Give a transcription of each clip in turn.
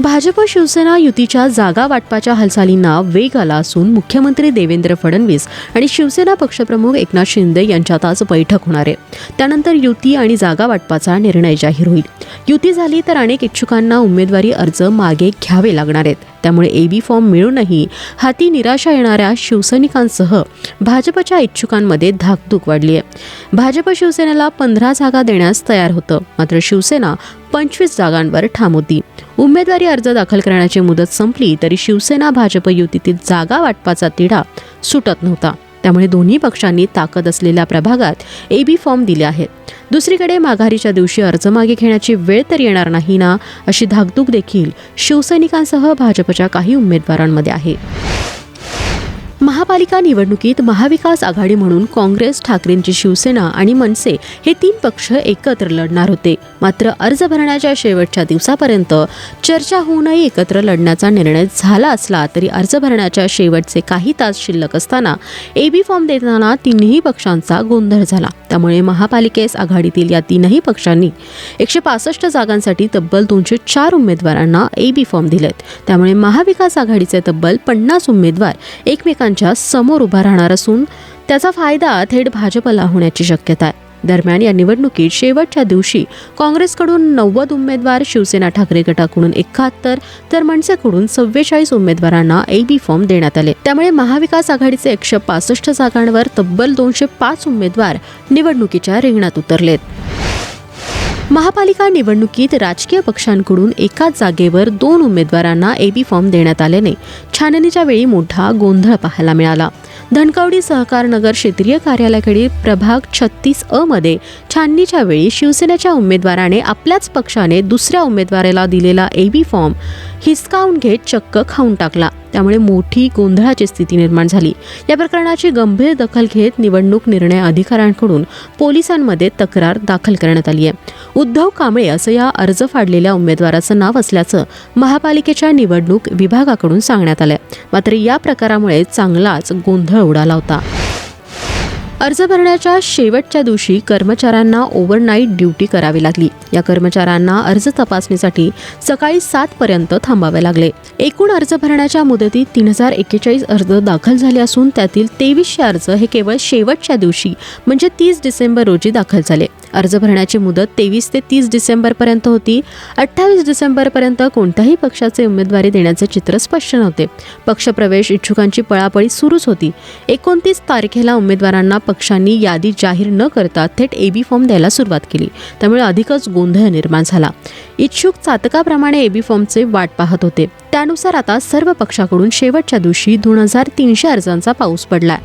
भाजप शिवसेना युतीच्या जागा वाटपाच्या हालचालींना वेग आला असून मुख्यमंत्री देवेंद्र फडणवीस आणि शिवसेना पक्षप्रमुख एकनाथ शिंदे यांच्यात आज बैठक होणार आहे. त्यानंतर युती आणि जागा वाटपाचा निर्णय जाहीर होईल. युती झाली तर अनेक इच्छुकांना उमेदवारी अर्ज मागे घ्यावे लागणार आहेत. त्यामुळे एबी फॉर्म मिळूनही हाती निराशा येणाऱ्या शिवसैनिकांसह भाजपच्या इच्छुकांमध्ये धाकधूक वाढली आहे. भाजप शिवसेनेला पंधरा जागा देण्यास तयार होतं. मात्र शिवसेना पंचवीस जागांवर ठाम होती. उमेदवारी अर्ज दाखल करण्याची मुदत संपली तरी शिवसेना भाजप युतीतील जागा वाटपाचा तिढा सुटत नव्हता. त्यामुळे दोन्ही पक्षांनी ताकद असलेल्या प्रभागात ए बी फॉर्म दिले आहेत. दुसरीकडे माघारीच्या दिवशी अर्ज मागे घेण्याची वेळ तर येणार नाही ना अशी धाकधूक देखील शिवसैनिकांसह भाजपच्या काही उमेदवारांमध्ये आहे. महापालिका निवडणुकीत महाविकास आघाडी म्हणून काँग्रेस ठाकरेंची शिवसेना आणि मनसे हे तीन पक्ष एकत्र लढणार होते. मात्र अर्ज भरण्याच्या शेवटच्या दिवसापर्यंत चर्चा होऊनही एकत्र लढण्याचा निर्णय झाला असला तरी अर्ज भरण्याच्या शेवटचे काही तास शिल्लक असताना एबी फॉर्म देताना तिन्ही पक्षांचा गोंधळ झाला. त्यामुळे महापालिकेस आघाडीतील या तीनही पक्षांनी एकशे पासष्ट जागांसाठी तब्बल दोनशे चार उमेदवारांना एबी फॉर्म दिलेत. त्यामुळे महाविकास आघाडीचे तब्बल पन्नास उमेदवार एकमेकांच्या समोर उभा राहणार असून त्याचा फायदा थेट भाजपला होण्याची शक्यता आहे. दरम्यान या निवडणुकीत शेवटच्या दिवशी काँग्रेसकडून नव्वद उमेदवार शिवसेना ठाकरे गटाकडून एकाहत्तर तर मनसेकडून सव्वेचाळीस उमेदवारांना ए बी फॉर्म देण्यात आले. त्यामुळे महाविकास आघाडीचे एकशे पासष्ट जागांवर तब्बल दोनशे पाच उमेदवार निवडणुकीच्या रिंगणात उतरलेत. महापालिका निवडणुकीत राजकीय पक्षांकडून एकाच जागेवर दोन उमेदवारांना एबी फॉर्म देण्यात आल्याने छाननीच्या वेळी मोठा गोंधळ पाहायला मिळाला. धनकवडी सहकारनगर क्षेत्रीय कार्यालयाकडील प्रभाग छत्तीस अ मध्ये छाननीच्या वेळी शिवसेनेच्या उमेदवाराने आपल्याच पक्षाने दुसऱ्या उमेदवाराला दिलेला एबी फॉर्म हिसकावून घेत चक्क खाऊन टाकला. त्यामुळे मोठी गोंधळाची स्थिती निर्माण झाली. या प्रकरणाची गंभीर दखल घेत निवडणूक निर्णय अधिकाऱ्यांकडून पोलिसांमध्ये तक्रार दाखल करण्यात आली आहे. उद्धव कांबळे असं या अर्ज फाडलेल्या उमेदवाराचं नाव असल्याचं महापालिकेच्या निवडणूक विभागाकडून सांगण्यात आलंय. मात्र या प्रकारामुळे चांगलाच गोंधळ उडाला होता. अर्ज भरण्याच्या शेवटच्या दिवशी कर्मचाऱ्यांना ओव्हरनाईट ड्युटी करावी लागली. या कर्मचाऱ्यांना अर्ज तपासणीसाठी सकाळी सात पर्यंत थांबावे लागले. एकूण अर्ज भरण्याच्या मुदतीत तीन हजार एक्केचाळीस अर्ज दाखल झाले असून त्यातील तेवीसशे अर्ज हे केवळ शेवटच्या दिवशी म्हणजे तीस डिसेंबर रोजी दाखल झाले. अर्ज भरण्याची मुदत तेवीस ते तीस डिसेंबरपर्यंत होती. अठ्ठावीस डिसेंबरपर्यंत कोणत्याही पक्षाचे उमेदवारी देण्याचे चित्र स्पष्ट नव्हते. पक्षप्रवेश इच्छुकांची पळापळी सुरूच होती. एकोणतीस तारखेला उमेदवारांना पक्षांनी यादी जाहीर न करता थेट एबी फॉर्म द्यायला सुरुवात केली. त्यामुळे अधिकच गोंधळ निर्माण झाला. इच्छुक चातकाप्रमाणे एबी फॉर्मचे वाट पाहत होते. त्यानुसार आता सर्व पक्षाकडून शेवटच्या दिवशी दोन हजार तीनशे अर्जांचा पाऊस पडला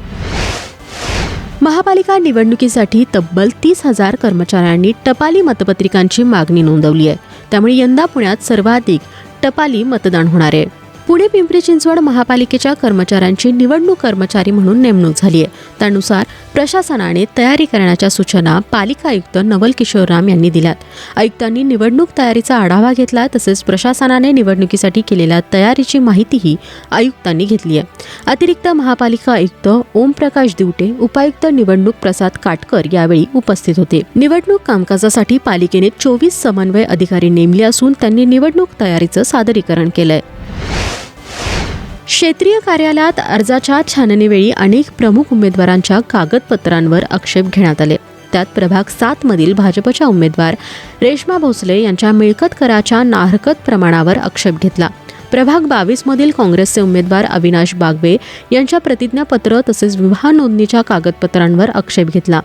महापालिका निवडणुकीसाठी तब्बल तीस हजार कर्मचाऱ्यांनी टपाली मतपत्रिकांची मागणी नोंदवली आहे. त्यामुळे यंदा पुण्यात सर्वाधिक टपाली मतदान होणार आहे. पुणे पिंपरी चिंचवड महापालिकेच्या कर्मचाऱ्यांची निवडणूक कर्मचारी म्हणून नेमणूक झाली आहे. त्यानुसार प्रशासनाने तयारी करण्याच्या सूचना पालिका आयुक्त नवल किशोर राम यांनी दिल्यात. आयुक्तांनी निवडणूक तयारीचा आढावा घेतला तसेच प्रशासनाने निवडणुकीसाठी केलेल्या तयारीची माहितीही आयुक्तांनी घेतली आहे. अतिरिक्त महापालिका आयुक्त ओमप्रकाश दिवटे उपायुक्त निवडणूक प्रसाद काटकर यावेळी उपस्थित होते. निवडणूक कामकाजासाठी पालिकेने चोवीस समन्वय अधिकारी नेमले असून त्यांनी निवडणूक तयारीचं सादरीकरण केलंय. क्षेत्रीय कार्यालयात अर्जाच्या छाननीवेळी अनेक प्रमुख उमेदवारांच्या कागदपत्रांवर आक्षेप घेण्यात आले. त्यात प्रभाग सात मधील भाजपच्या उमेदवार रेश्मा भोसले यांच्या मिळकत कराच्या नाहरकत प्रमाणावर आक्षेप घेतला. प्रभाग बावीस मधील काँग्रेसचे उमेदवार अविनाश बागवे यांच्या प्रतिज्ञापत्र तसेच विवाह नोंदणीच्या कागदपत्रांवर आक्षेप घेतला.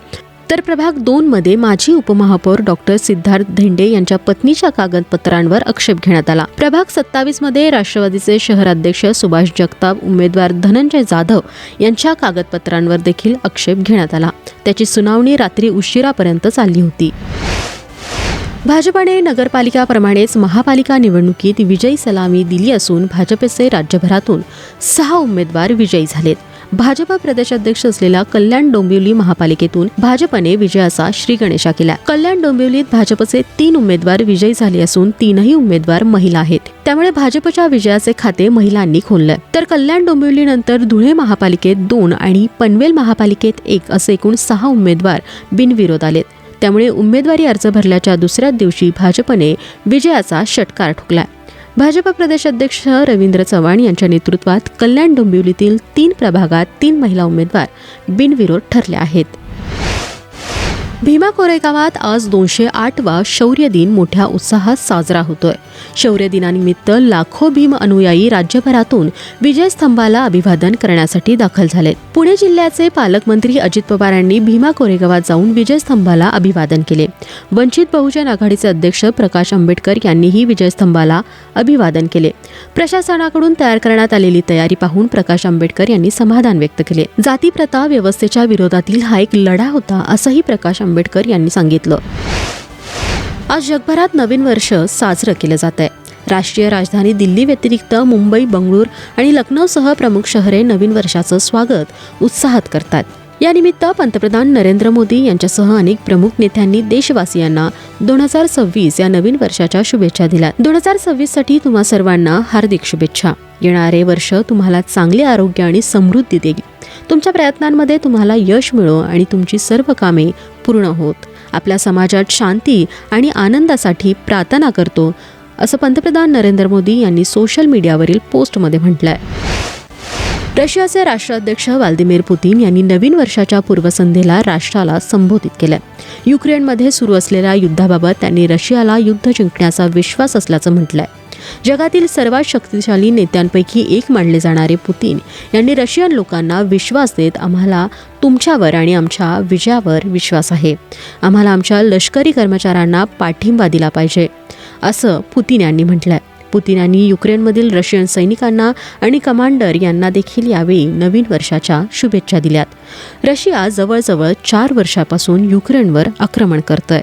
तर प्रभाग दोनमध्ये माजी उपमहापौर डॉक्टर सिद्धार्थ धेंडे यांच्या पत्नीच्या कागदपत्रांवर आक्षेप घेण्यात आला. प्रभाग सत्तावीसमध्ये राष्ट्रवादीचे शहराध्यक्ष सुभाष जगताप उमेदवार धनंजय जाधव यांच्या कागदपत्रांवर देखील आक्षेप घेण्यात आला. त्याची सुनावणी रात्री उशिरापर्यंत चालली होती. भाजपाने नगरपालिकाप्रमाणेच महापालिका निवडणुकीत विजयी सलामी दिली असून भाजपचे राज्यभरातून सहा उमेदवार विजयी झालेत. भाजप प्रदेशाध्यक्ष असलेल्या कल्याण डोंबिवली महापालिकेतून भाजपने विजयाचा श्री गणेशा केला. कल्याण डोंबिवलीत भाजपचे तीन उमेदवार विजयी झाले असून तीनही उमेदवार महिला आहेत. त्यामुळे भाजपच्या विजयाचे खाते महिलांनी खोललंय तर कल्याण डोंबिवली नंतर धुळे महापालिकेत दोन आणि पनवेल महापालिकेत एक असे एकूण सहा उमेदवार बिनविरोध आलेत. त्यामुळे उमेदवारी अर्ज भरल्याच्या दुसऱ्याच दिवशी भाजपने विजयाचा षटकार ठोकला. भाजप प्रदेशाध्यक्ष रवींद्र चव्हाण यांच्या नेतृत्वात कल्याण डोंबिवलीतील तीन प्रभागात तीन महिला उमेदवार बिनविरोध ठरल्या आहेत. भीमा कोरेगावात आज दोनशे आठवा शौर्य दिन मोठ्या उत्साहात साजरा होतोय. शौर्य दिनानिमित्त लाखो भीम अनुयायी राज्यभरातून विजयस्तंभाला अभिवादन करण्यासाठी दाखल झालेत. पुणे जिल्ह्याचे पालकमंत्री अजित पवार यांनी भीमा कोरेगावात जाऊन विजयस्तंभाला अभिवादन केले. वंचित बहुजन आघाडीचे अध्यक्ष प्रकाश आंबेडकर यांनीही विजयस्तंभाला अभिवादन केले. प्रशासनाकडून तयार करण्यात आलेली तयारी पाहून प्रकाश आंबेडकर यांनी समाधान व्यक्त केले. जातीप्रथा व्यवस्थेच्या विरोधातील हा एक लढा होता असंही प्रकाश आंबेडकर यांनी सांगितलं. आज जगभरात नवीन वर्ष साजरं केलं जात आहे राष्ट्रीय राजधानी दिल्ली व्यतिरिक्त मुंबई बंगळूर आणि लखनौसह प्रमुख शहरे नवीन वर्षाचं स्वागत उत्साहात करतात. यानिमित्त पंतप्रधान नरेंद्र मोदी यांच्यासह अनेक प्रमुख नेत्यांनी देशवासियांना दोन हजार सव्वीस या नवीन वर्षाच्या शुभेच्छा दिल्या. दोन हजार सव्वीससाठी तुम्हा सर्वांना हार्दिक शुभेच्छा. येणारे वर्ष तुम्हाला चांगले आरोग्य आणि समृद्धी देईल. तुमच्या प्रयत्नांमध्ये तुम्हाला यश मिळो आणि तुमची सर्व कामे पूर्ण होत. आपल्या समाजात शांती आणि आनंदासाठी प्रार्थना करतो असं पंतप्रधान नरेंद्र मोदी यांनी सोशल मीडियावरील पोस्टमध्ये म्हटलंय. रशियाचे राष्ट्राध्यक्ष व्लादिमीर पुतीन यांनी नवीन वर्षाच्या पूर्वसंध्येला राष्ट्राला संबोधित केलं युक्रेनमध्ये सुरू असलेल्या युद्धाबाबत त्यांनी रशियाला युद्ध जिंकण्याचा विश्वास असल्याचं म्हटलंय. जगातील सर्वात शक्तिशाली नेत्यांपैकी एक मानले जाणारे पुतीन यांनी रशियन लोकांना विश्वास देत आम्हाला तुमच्यावर आणि आमच्या विजयावर विश्वास आहे. आम्हाला आमच्या लष्करी कर्मचाऱ्यांना पाठिंबा दिला पाहिजे असं पुतीन यांनी म्हटलंय. पुतीन यांनी युक्रेनमधील रशियन सैनिकांना आणि कमांडर यांना देखील यावेळी नवीन वर्षाच्या शुभेच्छा दिल्यात. रशिया जवळजवळ चार वर्षापासून युक्रेनवर आक्रमण करतंय.